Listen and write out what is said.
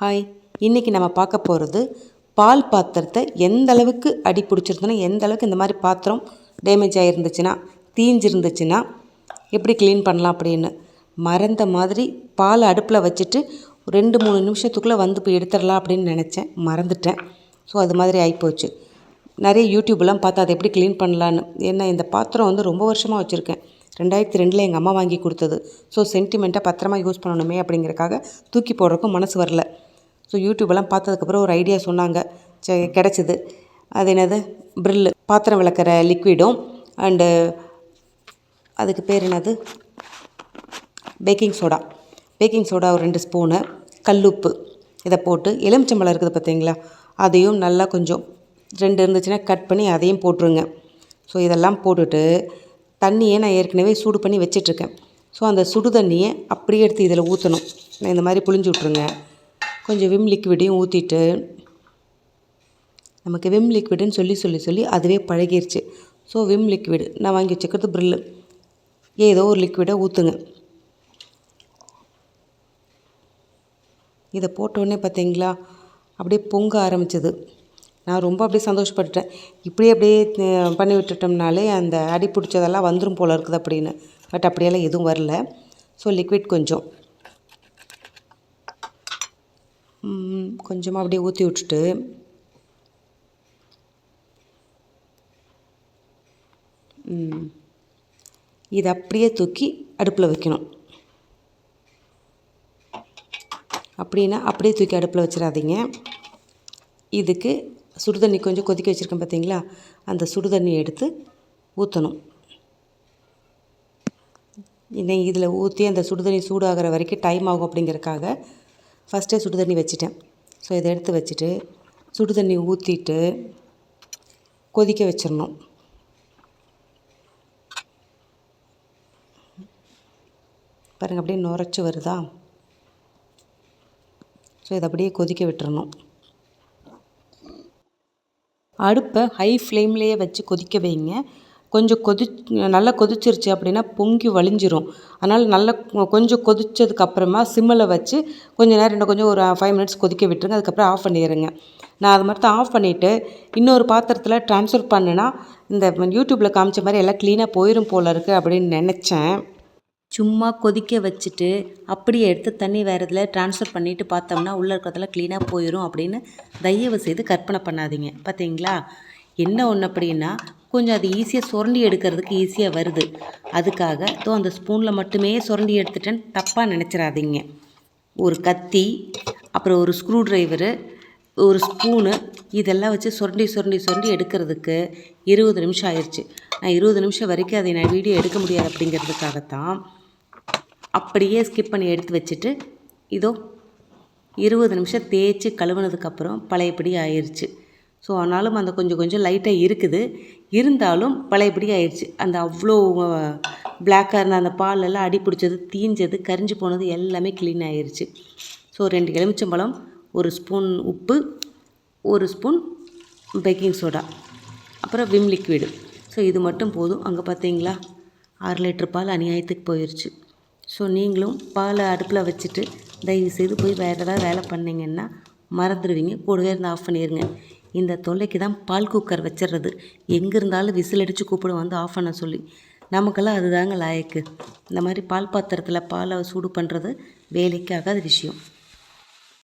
Hi இன்றைக்கி நம்ம பார்க்க போகிறது பால் பாத்திரத்தை எந்த அளவுக்கு அடி பிடிச்சிருந்தோன்னா எந்த அளவுக்கு இந்த மாதிரி பாத்திரம் டேமேஜ் ஆகிருந்துச்சுன்னா தீஞ்சிருந்துச்சுன்னா எப்படி க்ளீன் பண்ணலாம் அப்படின்னு. மறந்த மாதிரி பால் அடுப்பில் வச்சுட்டு ரெண்டு மூணு நிமிஷத்துக்குள்ளே வந்து போய் எடுத்துடலாம் அப்படின்னு நினச்சேன். மறந்துட்டேன். ஸோ அது மாதிரி ஆகிப்போச்சு நிறைய யூடியூப்லாம் பார்த்து அதை எப்படி க்ளீன் பண்ணலான்னு. ஏன்னா இந்த பாத்திரம் வந்து ரொம்ப வருஷமாக வச்சுருக்கேன். ரெண்டாயிரத்தி ரெண்டில் எங்கள் அம்மா வாங்கி கொடுத்தது. ஸோ சென்டிமெண்ட்டாக பத்திரமா யூஸ் பண்ணணுமே அப்படிங்கிறக்காக தூக்கி போடுறக்கும் மனசு வரல. ஸோ யூடியூப்லாம் பார்த்ததுக்கப்புறம் ஒரு ஐடியா சொன்னாங்க. சரி கிடச்சிது. அது என்னது? ப்ரில்லு பாத்திரம் விளக்குற லிக்விடும் அண்டு அதுக்கு பேர் என்னது? பேக்கிங் சோடா பேக்கிங் சோடா ஒரு ரெண்டு ஸ்பூனு கல்லுப்பு இதை போட்டு எலுமிச்சம்பழம் இருக்குது பார்த்தீங்களா? அதையும் நல்லா கொஞ்சம் ரெண்டு இருந்துச்சுன்னா கட் பண்ணி அதையும் போட்டுருங்க. ஸோ இதெல்லாம் போட்டுட்டு தண்ணியை நான் ஏற்கனவே சூடு பண்ணி வச்சிட்ருக்கேன். ஸோ அந்த சுடு தண்ணியை அப்படியே எடுத்து இதில் ஊற்றணும் நான் இந்த மாதிரி புளிஞ்சு விட்ருங்க கொஞ்சம் விம் லிக்விடையும் ஊற்றிட்டு நமக்கு விம் லிக்விடுன்னு சொல்லி சொல்லி சொல்லி அதுவே பழகிருச்சு. ஸோ விம் லிக்விடு நான் வாங்கி வச்சுக்கிறது ப்ரில்லு ஏதோ ஒரு லிக்விடை ஊற்றுங்க இதை போட்டோடனே பார்த்தீங்களா? அப்படியே பொங்க ஆரம்பிச்சது. நான் ரொம்ப அப்படியே சந்தோஷப்பட்டுட்டேன். இப்படியே அப்படியே பண்ணி விட்டுட்டோம்னாலே அந்த அடி பிடிச்சதெல்லாம் வந்துடும் போல இருக்குது அப்படின்னு. பட் அப்படியெல்லாம் எதுவும் வரல. ஸோ லிக்விட் கொஞ்சம். கொஞ்சமாக அப்படியே ஊற்றி விட்டுட்டு. இதை அப்படியே தூக்கி அடுப்பில் வைக்கணும். அப்படின்னா அப்படியே தூக்கி அடுப்பில் வச்சிடாதீங்க. இதுக்கு சுடுதண்ணி கொஞ்சம் கொதிக்க வச்சுருக்கேன் பார்த்தீங்களா அந்த சுடுதண்ணி எடுத்து ஊற்றணும் இன்னும் இதில் ஊற்றி அந்த சுடுதண்ணி சூடாகிற வரைக்கும் டைம் ஆகும் அப்படிங்கிறக்காக ஃபஸ்ட்டே சுடு தண்ணி வச்சுட்டேன். ஸோ இதை எடுத்து வச்சுட்டு சுடு தண்ணி ஊற்றிட்டு கொதிக்க வச்சிடணும் பாருங்கள் அப்படியே நுரைச்சி வருதா? ஸோ இதை அப்படியே கொதிக்க விட்டுறணும். அடுப்பை ஹை ஃப்ளேம்லேயே வச்சு கொதிக்க வைங்க. கொஞ்சம் கொதி நல்லா கொதிச்சிருச்சு அப்படின்னா பொங்கி வழிஞ்சிரும். அதனால் நல்லா கொஞ்சம் கொதிச்சதுக்கு அப்புறமா சிம்மில் வச்சு கொஞ்ச நேரம் இன்னும் கொஞ்சம் ஒரு ஃபைவ் மினிட்ஸ் கொதிக்க விட்டுருங்க. அதுக்கப்புறம் ஆஃப் பண்ணிடுங்க. நான் அது மாதிரி தான் ஆஃப் பண்ணிவிட்டு இன்னொரு பாத்திரத்தில் ட்ரான்ஸ்ஃபர் பண்ணேன்னா இந்த யூடியூப்பில் காமிச்ச மாதிரி எல்லாம் க்ளீனாக போயிடும் போல இருக்குது அப்படின்னு நினச்சேன். சும்மா கொதிக்க வச்சுட்டு அப்படியே எடுத்து தண்ணி வேறு இதில் ட்ரான்ஸ்ஃபர் பண்ணிவிட்டு பார்த்தோம்னா உள்ளே இருக்கிறதெல்லாம் க்ளீனாக போயிடும் அப்படின்னு தயவு செய்து கற்பனை பண்ணாதீங்க. பார்த்தீங்களா என்ன ஒன்று அப்படின்னா கொஞ்சம் அது ஈஸியாக சுரண்டி எடுக்கிறதுக்கு ஈஸியாக வருது. அதுக்காக தோ அந்த ஸ்பூனில் மட்டுமே சுரண்டி எடுத்துட்டேன்னு தப்பாக நினச்சிடாதீங்க ஒரு கத்தி அப்புறம் ஒரு ஸ்க்ரூ ட்ரைவரு ஒரு ஸ்பூனு இதெல்லாம் வச்சு சுரண்டி சுரண்டி சுரண்டி எடுக்கிறதுக்கு இருபது நிமிஷம் ஆயிடுச்சு நான் இருபது நிமிஷம் வரைக்கும் அதை நான் வீடியோ எடுக்க முடியாது அப்படிங்கிறதுக்காகத்தான் அப்படியே ஸ்கிப் பண்ணி எடுத்து வச்சுட்டு இதோ இருபது நிமிஷம் தேய்ச்சி கழுவுனதுக்கப்புறம் பழையபடி ஆயிடுச்சு ஸோ ஆனாலும் அந்த கொஞ்சம் கொஞ்சம் லைட்டாக இருக்குது. இருந்தாலும் பழையபடி ஆயிடுச்சு அந்த அவ்வளோ பிளாக்காக இருந்த அந்த பாலெல்லாம் அடி பிடிச்சது தீஞ்சது கரிஞ்சு போனது எல்லாமே க்ளீன் ஆயிடுச்சு ஸோ ரெண்டு எலுமிச்சம்பழம் ஒரு ஸ்பூன் உப்பு ஒரு ஸ்பூன் பேக்கிங் சோடா அப்புறம் விம் லிக்விடு ஸோ இது மட்டும் போதும். அங்கே பார்த்தீங்களா ஆறு லிட்டர் பால் அநியாயத்துக்கு போயிடுச்சு ஸோ நீங்களும் பாலை அடுப்பில் வச்சுட்டு தயவு செய்து போய் வேறு ஏதாவது வேலை பண்ணிங்கன்னா மறந்துடுவீங்க. கூடவே இருந்து ஆஃப் பண்ணிடுங்க இந்த தொல்லைக்கு தான் பால் குக்கர் வச்சிடுறது எங்கே இருந்தாலும் விசில் அடித்து கூப்பிடும் வந்து ஆஃப் பண்ண சொல்லி. நமக்கெல்லாம் அதுதாங்க லாயக்கு. இந்த மாதிரி பால் பாத்திரத்தில் பாலை சூடு பண்ணுறது வேலைக்கு ஆகாத விஷயம்.